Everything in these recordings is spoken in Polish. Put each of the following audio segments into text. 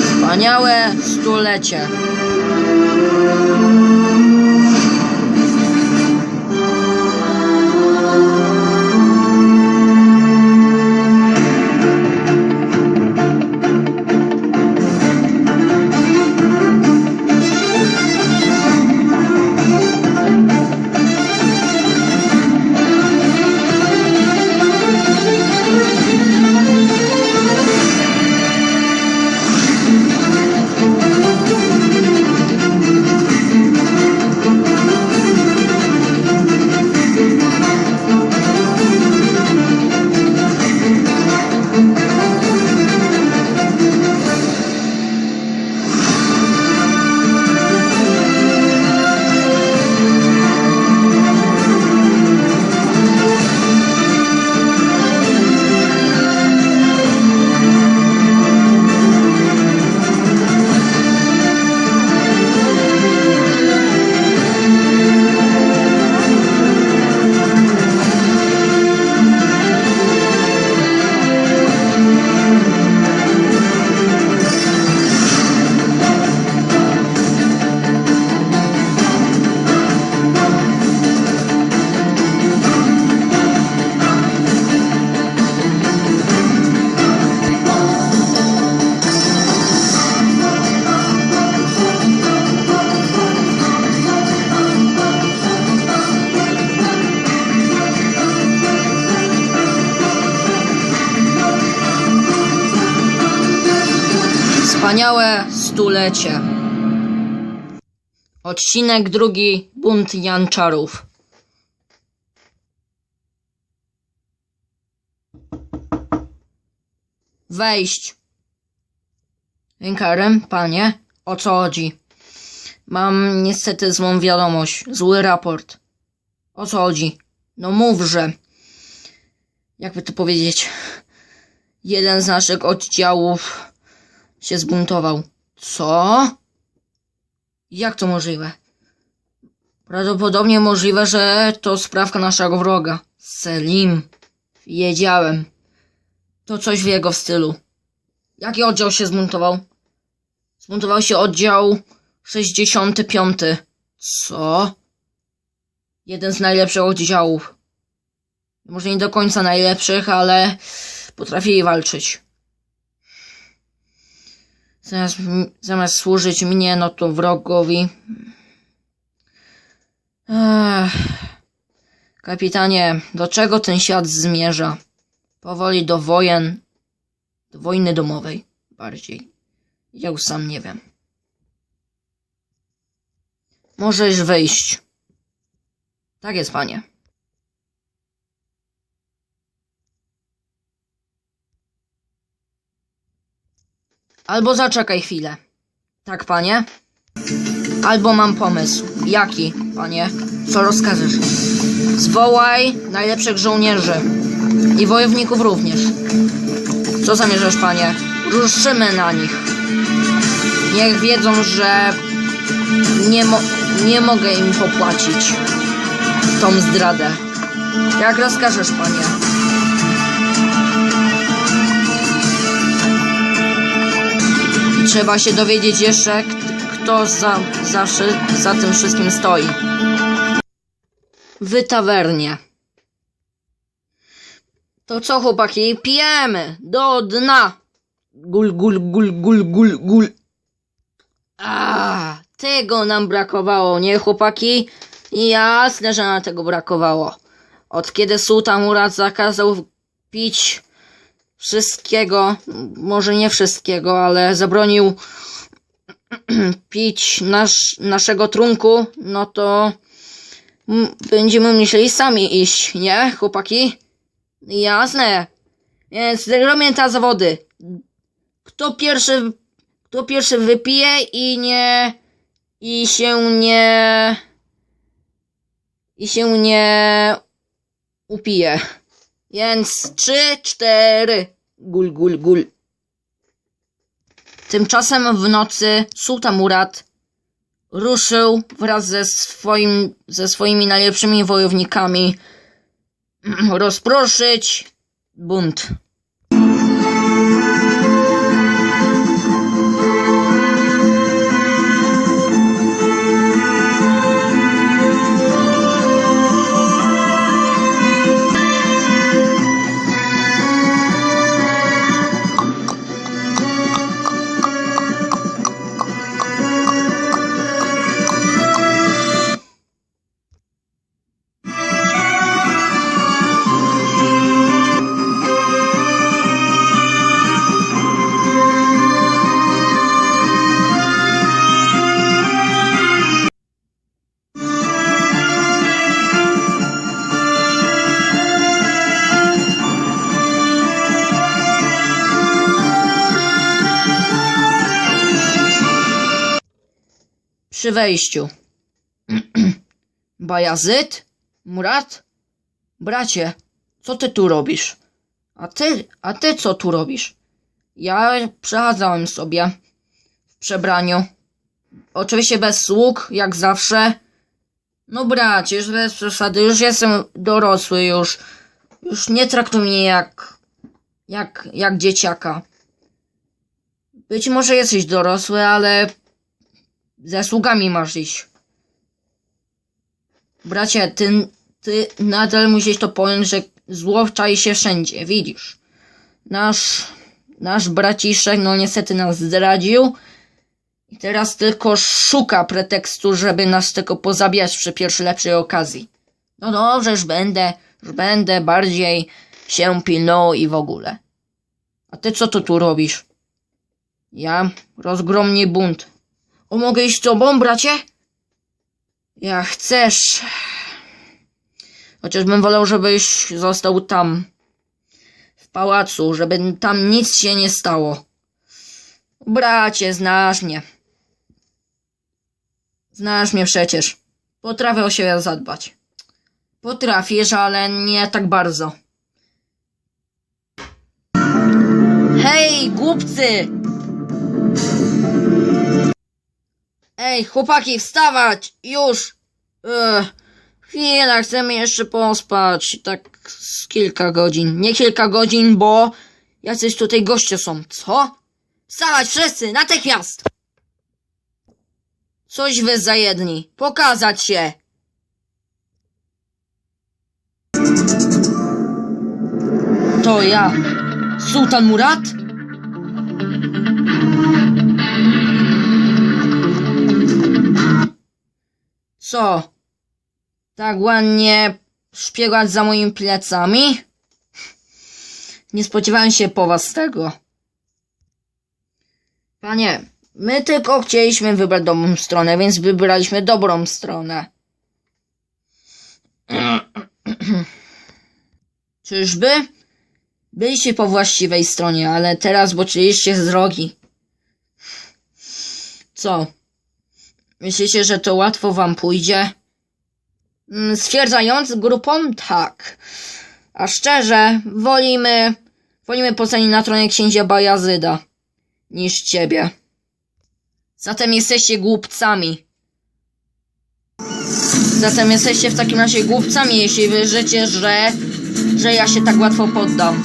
Wspaniałe stulecie. Stulecie. Odcinek drugi. Bunt Janczarów. Wejść. Rękarem, panie, o co chodzi? Mam niestety złą wiadomość, zły raport. O co chodzi? No mówże. Jakby to powiedzieć? Jeden z naszych oddziałów się zbuntował. Co? Jak to możliwe? Prawdopodobnie możliwe, że to sprawka naszego wroga. Selim. Wiedziałem. To coś w jego stylu. Jaki oddział się zbuntował? Zbuntował się oddział 65. Co? Jeden z najlepszych oddziałów. Może nie do końca najlepszych, ale potrafili walczyć. Zamiast, zamiast służyć mnie, no to wrogowi. Ech. Kapitanie, do czego ten świat zmierza? Powoli do wojen, do wojny domowej bardziej. Ja już sam nie wiem. Możesz wyjść. Tak jest, panie. Albo zaczekaj chwilę. Tak, panie? Albo mam pomysł. Jaki, panie? Co rozkażesz? Zwołaj najlepszych żołnierzy. I wojowników również. Co zamierzasz, panie? Ruszymy na nich. Niech wiedzą, że nie, mo nie mogę im popłacić tą zdradę. Jak rozkażesz, panie? Trzeba się dowiedzieć jeszcze, kto za, za, za tym wszystkim stoi. W tawernie. To co, chłopaki? Pijemy! Do dna! Gul, gul, gul, gul, gul, gul. A, tego nam brakowało, nie, chłopaki? Jasne, że nam tego brakowało. Od kiedy Sultan Murat zakazał pić wszystkiego, może nie wszystkiego, ale zabronił pić nasz, naszego trunku, no to będziemy musieli sami iść, nie, chłopaki? Jasne. Więc te zawody. Kto pierwszy, kto pierwszy wypije i nie, i się nie, i się nie upije. Więc trzy, cztery. Gul, gul, gul. Tymczasem w nocy Sultan Murat ruszył wraz ze, swoim, ze swoimi najlepszymi wojownikami rozproszyć bunt. Przy wejściu. Bajazyt? Murat? Bracie, co ty tu robisz? A ty, a ty co tu robisz? Ja przechadzałem sobie w przebraniu. Oczywiście bez sług, jak zawsze. No bracie, już bez przesady, już jestem dorosły już. Już nie traktuj mnie jak, jak, jak dzieciaka. Być może jesteś dorosły, ale ze sługami masz iść. Bracie, ty, ty nadal musisz to pojąć, że zło czai się wszędzie, widzisz. Nasz, nasz braciszek, no niestety nas zdradził. I teraz tylko szuka pretekstu, żeby nas tylko pozabijać przy pierwszej lepszej okazji. No dobrze, już będę, już będę bardziej się pilnował i w ogóle. A ty co tu tu robisz? Ja rozgromnie bunt. O, mogę iść z tobą, bracie? Ja chcesz. Chociażbym wolał, żebyś został tam. W pałacu, żeby tam nic się nie stało. Bracie, znasz mnie. Znasz mnie przecież. Potrafię o siebie zadbać. Potrafisz, ale nie tak bardzo. Hej, głupcy! Ej, chłopaki, wstawać! Już! Ech, chwila, chcemy jeszcze pospać. Tak z kilka godzin. Nie kilka godzin, bo jacyś tutaj goście są. Co? Wstawać wszyscy, natychmiast! Coś wy za jedni. Pokazać się! To ja, Sultan Murat? Co? Tak ładnie szpiegać za moimi plecami? Nie spodziewałem się po was tego. Panie, my tylko chcieliśmy wybrać dobrą stronę, więc wybraliśmy dobrą stronę. Czyżby? Byliście po właściwej stronie, ale teraz boczyliście z drogi. Co? Myślicie, że to łatwo wam pójdzie? Mm, Stwierdzając grupą, tak. A szczerze, wolimy, wolimy postawić na tronie księcia Bajazyda niż ciebie. Zatem jesteście głupcami. Zatem jesteście w takim razie głupcami, jeśli wierzycie, że, że ja się tak łatwo poddam.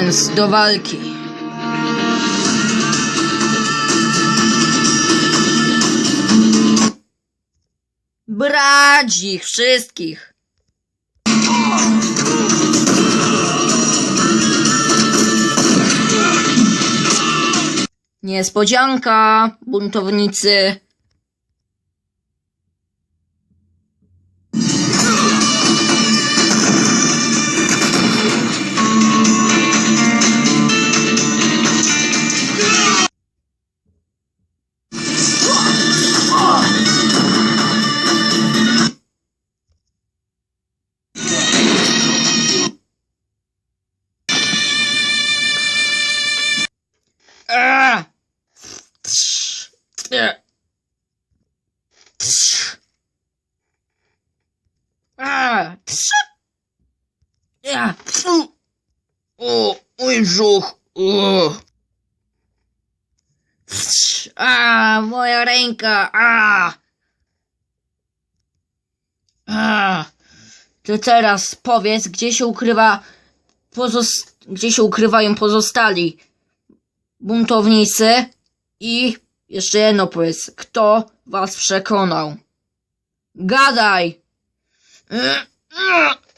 Więc do walki. Brać ich wszystkich. Niespodzianka, buntownicy. Mój brzuch. A, moja ręka. A. A. To teraz powiedz, gdzie się ukrywa gdzie się ukrywają pozostali buntownicy i jeszcze jedno powiedz, kto was przekonał? Gadaj!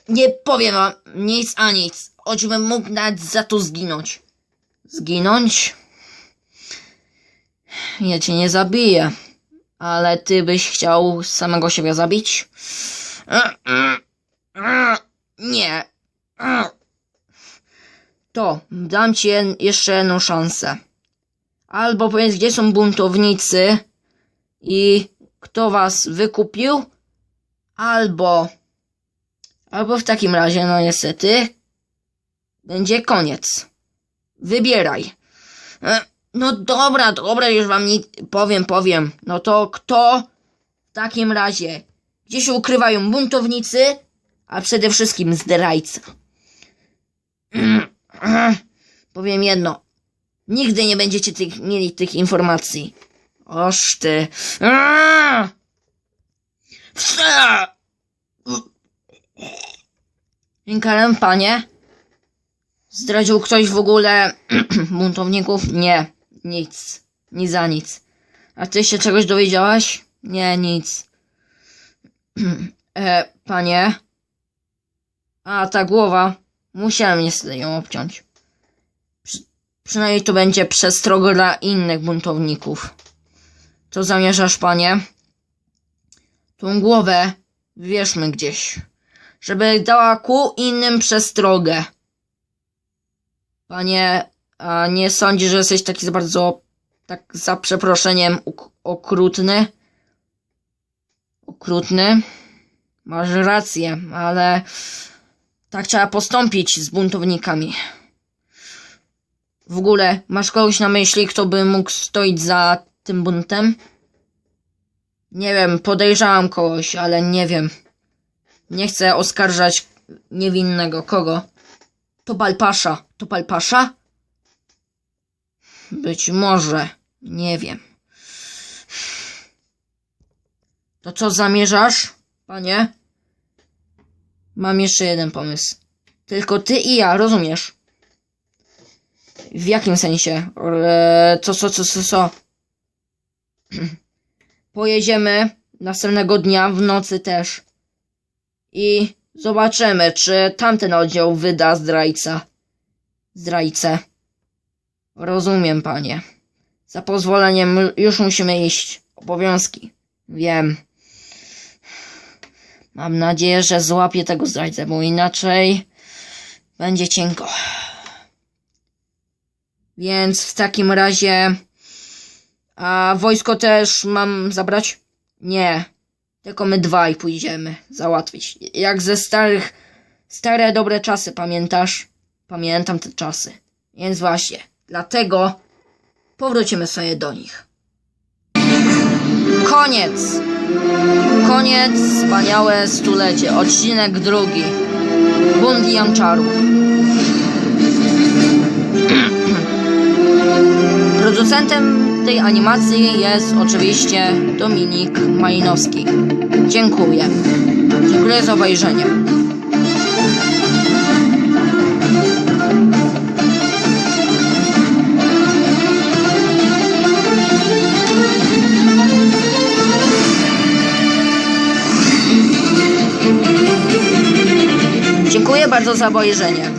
Nie powiem wam nic a nic, choćbym mógł nawet za to zginąć. Zginąć? Ja cię nie zabiję, ale ty byś chciał samego siebie zabić? Nie. To dam ci jeszcze jedną szansę. Albo powiedz, gdzie są buntownicy i kto was wykupił, albo, albo w takim razie, no niestety, będzie koniec. Wybieraj. E, No dobra, dobra, już wam nie powiem, powiem. No to kto w takim razie? Gdzie się ukrywają buntownicy, a przede wszystkim zdrajca? Powiem jedno. Nigdy nie będziecie tych, mieli tych informacji. Oż ty. Wsta! Inkarem, panie? Zdradził ktoś w ogóle buntowników? Nie, nic. Nic za nic. A ty się czegoś dowiedziałaś? Nie, nic. e, panie? A, ta głowa. Musiałem niestety ją obciąć. Przy, przynajmniej to będzie przestroga dla innych buntowników. Co zamierzasz, panie? Tą głowę wierzmy gdzieś, żeby dała ku innym przestrogę. Panie, a nie sądzisz, że jesteś taki za bardzo, tak za przeproszeniem, okrutny? Okrutny? Masz rację, ale tak trzeba postąpić z buntownikami. W ogóle, masz kogoś na myśli, kto by mógł stoić za tym buntem? Nie wiem, podejrzałam kogoś, ale nie wiem. Nie chcę oskarżać niewinnego. Kogo? To Balpasza. To Balpasza? Być może. Nie wiem. To co zamierzasz, panie? Mam jeszcze jeden pomysł. Tylko ty i ja, rozumiesz? W jakim sensie? Eee, co, co, co, co, co? Pojedziemy następnego dnia w nocy też. I zobaczymy, czy tamten oddział wyda zdrajca. Zdrajcę. Rozumiem, panie. Za pozwoleniem już musimy iść. Obowiązki. Wiem. Mam nadzieję, że złapię tego zdrajcę, bo inaczej będzie cienko. Więc w takim razie... A wojsko też mam zabrać? Nie. Tylko my dwaj pójdziemy załatwić. Jak ze starych, stare dobre czasy, pamiętasz? Pamiętam te czasy. Więc właśnie, dlatego powrócimy sobie do nich. Koniec! Koniec, wspaniałe stulecie. Odcinek drugi. Bunt Janczarów. Producentem tej animacji jest oczywiście Dominik Malinowski. Dziękuję. Dziękuję za obejrzenie. Dziękuję bardzo za obejrzenie.